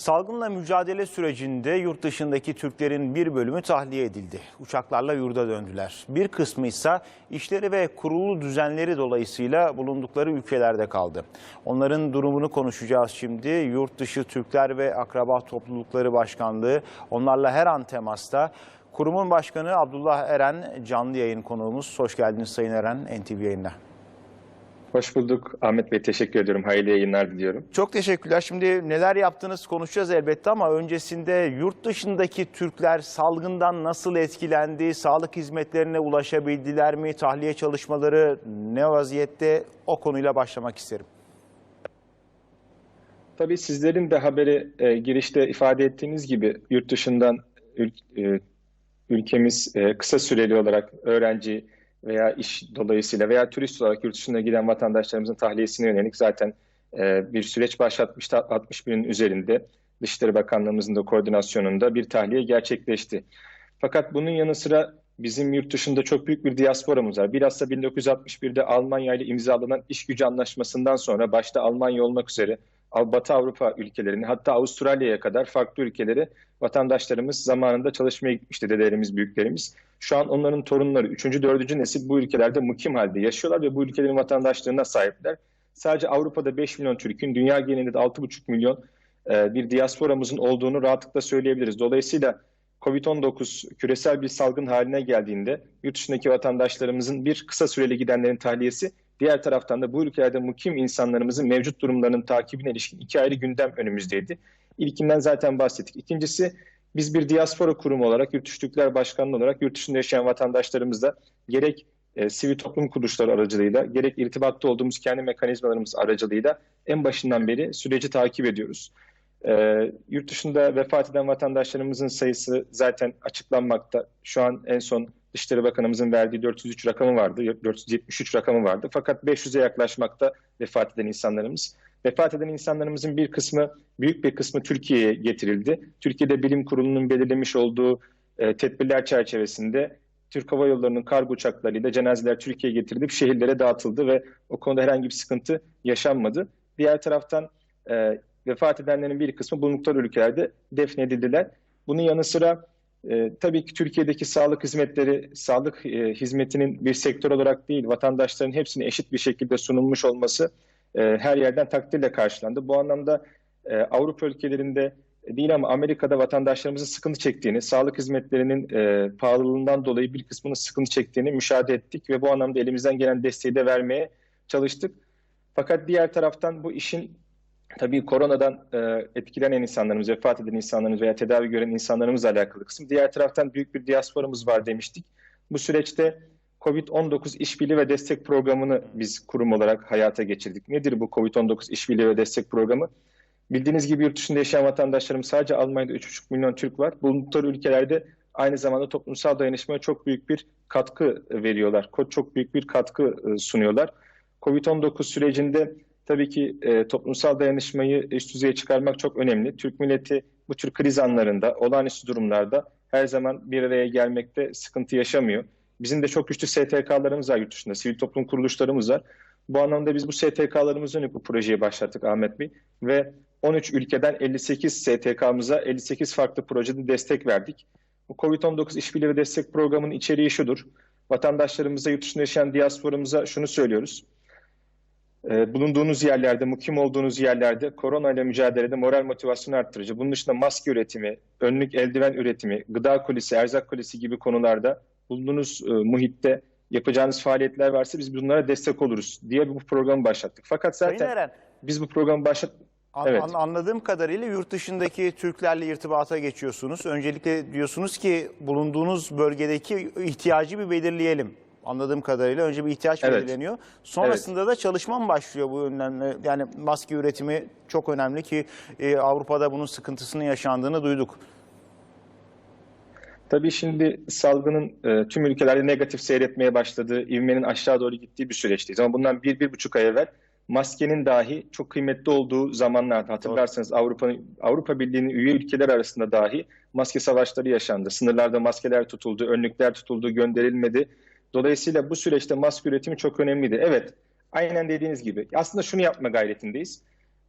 Salgınla mücadele sürecinde yurt dışındaki Türklerin bir bölümü tahliye edildi. Uçaklarla yurda döndüler. Bir kısmı ise işleri ve kurulu düzenleri dolayısıyla bulundukları ülkelerde kaldı. Onların durumunu konuşacağız şimdi. Yurt dışı Türkler ve Akraba Toplulukları Başkanlığı onlarla her an temasta. Kurumun başkanı Abdullah Eren canlı yayın konuğumuz. Hoş geldiniz Sayın Eren NTV yayına. Hoş bulduk Ahmet Bey. Teşekkür ediyorum. Hayırlı yayınlar diliyorum. Çok teşekkürler. Şimdi neler yaptınız konuşacağız elbette ama öncesinde yurt dışındaki Türkler salgından nasıl etkilendi? Sağlık hizmetlerine ulaşabildiler mi? Tahliye çalışmaları ne vaziyette? O konuyla başlamak isterim. Tabii sizlerin de haberi e, girişte ifade ettiğiniz gibi yurt dışından ül, e, ülkemiz e, kısa süreli olarak öğrenci veya iş dolayısıyla veya turist olarak yurt dışına giden vatandaşlarımızın tahliyesine yönelik zaten e, bir süreç başlatmıştı. 60 binin üzerinde Dışişleri Bakanlığımızın da koordinasyonunda bir tahliye gerçekleşti. Fakat bunun yanı sıra bizim yurt dışında çok büyük bir diasporamız var. Bilhassa 1961'de Almanya ile imzalanan iş gücü anlaşmasından sonra başta Almanya olmak üzere Batı Avrupa ülkelerini hatta Avustralya'ya kadar farklı ülkeleri vatandaşlarımız zamanında çalışmaya gitmişti dedelerimiz, büyüklerimiz. Şu an onların torunları 3. 4. nesil bu ülkelerde mukim halde yaşıyorlar ve bu ülkelerin vatandaşlığına sahipler. Sadece Avrupa'da 5 milyon Türk'ün, dünya genelinde de 6,5 milyon bir diasporamızın olduğunu rahatlıkla söyleyebiliriz. Dolayısıyla Covid-19 küresel bir salgın haline geldiğinde yurt dışındaki vatandaşlarımızın bir kısa süreli gidenlerin tahliyesi Diğer taraftan da bu ülkelerde mukim insanlarımızın mevcut durumlarının takibine ilişkin iki ayrı gündem önümüzdeydi. İlkinden zaten bahsettik. İkincisi biz bir diaspora kurumu olarak, Yurt Başkanlığı olarak yurt dışında yaşayan vatandaşlarımızla gerek e, sivil toplum kuruluşları aracılığıyla, gerek irtibatta olduğumuz kendi mekanizmalarımız aracılığıyla en başından beri süreci takip ediyoruz. E, yurt dışında vefat eden vatandaşlarımızın sayısı zaten açıklanmakta. Şu an en son Dışişleri Bakanımızın verdiği 403 rakamı vardı, 473 rakamı vardı. Fakat 500'e yaklaşmakta vefat eden insanlarımız. Vefat eden insanlarımızın bir kısmı, büyük bir kısmı Türkiye'ye getirildi. Türkiye'de bilim kurulunun belirlemiş olduğu e, tedbirler çerçevesinde Türk Hava Yolları'nın kargo uçaklarıyla cenazeler Türkiye'ye getirilip şehirlere dağıtıldı ve o konuda herhangi bir sıkıntı yaşanmadı. Diğer taraftan e, vefat edenlerin bir kısmı bulundukları ülkelerde defnedildiler. Bunun yanı sıra e, tabii ki Türkiye'deki sağlık hizmetleri, sağlık e, hizmetinin bir sektör olarak değil, vatandaşların hepsine eşit bir şekilde sunulmuş olması e, her yerden takdirle karşılandı. Bu anlamda e, Avrupa ülkelerinde değil ama Amerika'da vatandaşlarımızın sıkıntı çektiğini, sağlık hizmetlerinin e, pahalılığından dolayı bir kısmının sıkıntı çektiğini müşahede ettik ve bu anlamda elimizden gelen desteği de vermeye çalıştık. Fakat diğer taraftan bu işin tabii koronadan e, etkilenen insanlarımız, vefat eden insanlarımız veya tedavi gören insanlarımızla alakalı kısım. Diğer taraftan büyük bir diasporamız var demiştik. Bu süreçte COVID-19 işbirliği ve destek programını biz kurum olarak hayata geçirdik. Nedir bu COVID-19 işbirliği ve destek programı? Bildiğiniz gibi yurt dışında yaşayan vatandaşlarım sadece Almanya'da 3,5 milyon Türk var. Bulundukları ülkelerde aynı zamanda toplumsal dayanışmaya çok büyük bir katkı veriyorlar. Çok büyük bir katkı sunuyorlar. COVID-19 sürecinde tabii ki e, toplumsal dayanışmayı üst düzeye çıkarmak çok önemli. Türk milleti bu tür kriz anlarında, olağanüstü durumlarda her zaman bir araya gelmekte sıkıntı yaşamıyor. Bizim de çok güçlü STK'larımız var yurt dışında, sivil toplum kuruluşlarımız var. Bu anlamda biz bu STK'larımızın bu projeyi başlattık Ahmet Bey ve 13 ülkeden 58 STK'mıza 58 farklı projede destek verdik. Bu COVID-19 işbirliği destek programının içeriği şudur. Vatandaşlarımıza, yurt dışında yaşayan diasporamıza şunu söylüyoruz. Ee, bulunduğunuz yerlerde, mukim olduğunuz yerlerde korona ile mücadelede moral motivasyonu arttırıcı. Bunun dışında maske üretimi, önlük eldiven üretimi, gıda kolisi, erzak kolisi gibi konularda bulunduğunuz e, muhitte yapacağınız faaliyetler varsa biz bunlara destek oluruz diye bu programı başlattık. Fakat zaten Eren, biz bu programı başlat An- Evet. an- anladığım kadarıyla yurt dışındaki Türklerle irtibata geçiyorsunuz. Öncelikle diyorsunuz ki bulunduğunuz bölgedeki ihtiyacı bir belirleyelim. Anladığım kadarıyla önce bir ihtiyaç Evet. belirleniyor. Sonrasında da çalışma mı başlıyor bu önemli? Yani maske üretimi çok önemli ki e, Avrupa'da bunun sıkıntısının yaşandığını duyduk. Tabii şimdi salgının e, tüm ülkelerde negatif seyretmeye başladığı, ivmenin aşağı doğru gittiği bir süreçteyiz. Ama bundan bir, bir buçuk ay evvel maskenin dahi çok kıymetli olduğu zamanlarda hatırlarsanız Avrupa Avrupa Birliği'nin üye ülkeler arasında dahi maske savaşları yaşandı. Sınırlarda maskeler tutuldu, önlükler tutuldu, gönderilmedi. Dolayısıyla bu süreçte maske üretimi çok önemliydi. Evet, aynen dediğiniz gibi. Aslında şunu yapma gayretindeyiz.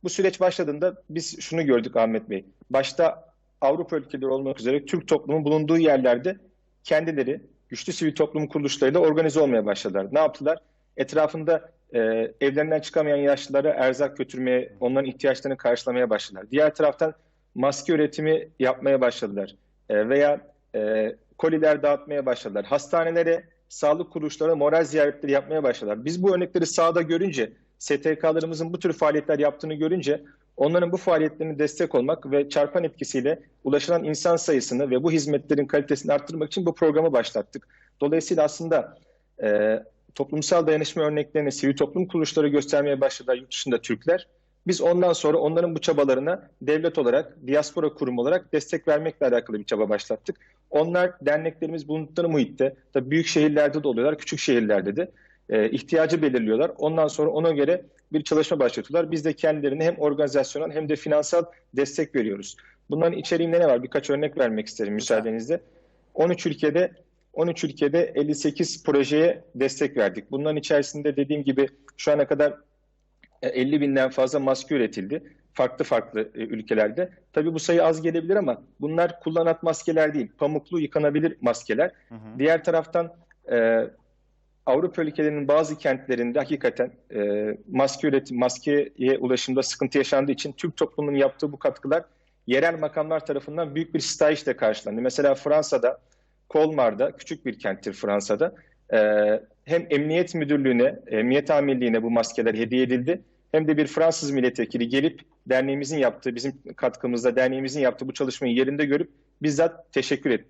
bu süreç başladığında biz şunu gördük Ahmet Bey. Başta Avrupa ülkeleri olmak üzere Türk toplumun bulunduğu yerlerde kendileri güçlü sivil toplum kuruluşlarıyla organize olmaya başladılar. Ne yaptılar? Etrafında e, evlerinden çıkamayan yaşlılara erzak götürmeye, onların ihtiyaçlarını karşılamaya başladılar. Diğer taraftan maske üretimi yapmaya başladılar. E, veya e, koliler dağıtmaya başladılar. Hastanelere, sağlık kuruluşlarına moral ziyaretleri yapmaya başladılar. Biz bu örnekleri sahada görünce, STK'larımızın bu tür faaliyetler yaptığını görünce onların bu faaliyetlerine destek olmak ve çarpan etkisiyle ulaşılan insan sayısını ve bu hizmetlerin kalitesini arttırmak için bu programı başlattık. Dolayısıyla aslında e, toplumsal dayanışma örneklerini sivil toplum kuruluşları göstermeye başladılar yurt dışında Türkler. Biz ondan sonra onların bu çabalarına devlet olarak, diaspora kurumu olarak destek vermekle alakalı bir çaba başlattık. Onlar derneklerimiz bulundukları muhitte, tabii büyük şehirlerde de oluyorlar, küçük şehirlerde de e, ihtiyacı belirliyorlar. Ondan sonra ona göre bir çalışma başlatıyorlar. Biz de kendilerine hem organizasyonel hem de finansal destek veriyoruz. Bunların içeriğinde ne var? Birkaç örnek vermek isterim müsaadenizle. 13 ülkede 13 ülkede 58 projeye destek verdik. Bunların içerisinde dediğim gibi şu ana kadar 50 binden fazla maske üretildi. Farklı farklı e, ülkelerde. Tabii bu sayı az gelebilir ama bunlar kullanat maskeler değil. Pamuklu yıkanabilir maskeler. Hı hı. Diğer taraftan e, Avrupa ülkelerinin bazı kentlerinde hakikaten e, maske üretim, maskeye ulaşımda sıkıntı yaşandığı için Türk toplumunun yaptığı bu katkılar yerel makamlar tarafından büyük bir sitayişle karşılandı. Mesela Fransa'da, Kolmar'da, küçük bir kenttir Fransa'da, e, hem Emniyet Müdürlüğü'ne, Emniyet Amirliği'ne bu maskeler hediye edildi. Hem de bir Fransız milletvekili gelip derneğimizin yaptığı, bizim katkımızda derneğimizin yaptığı bu çalışmayı yerinde görüp bizzat teşekkür etti.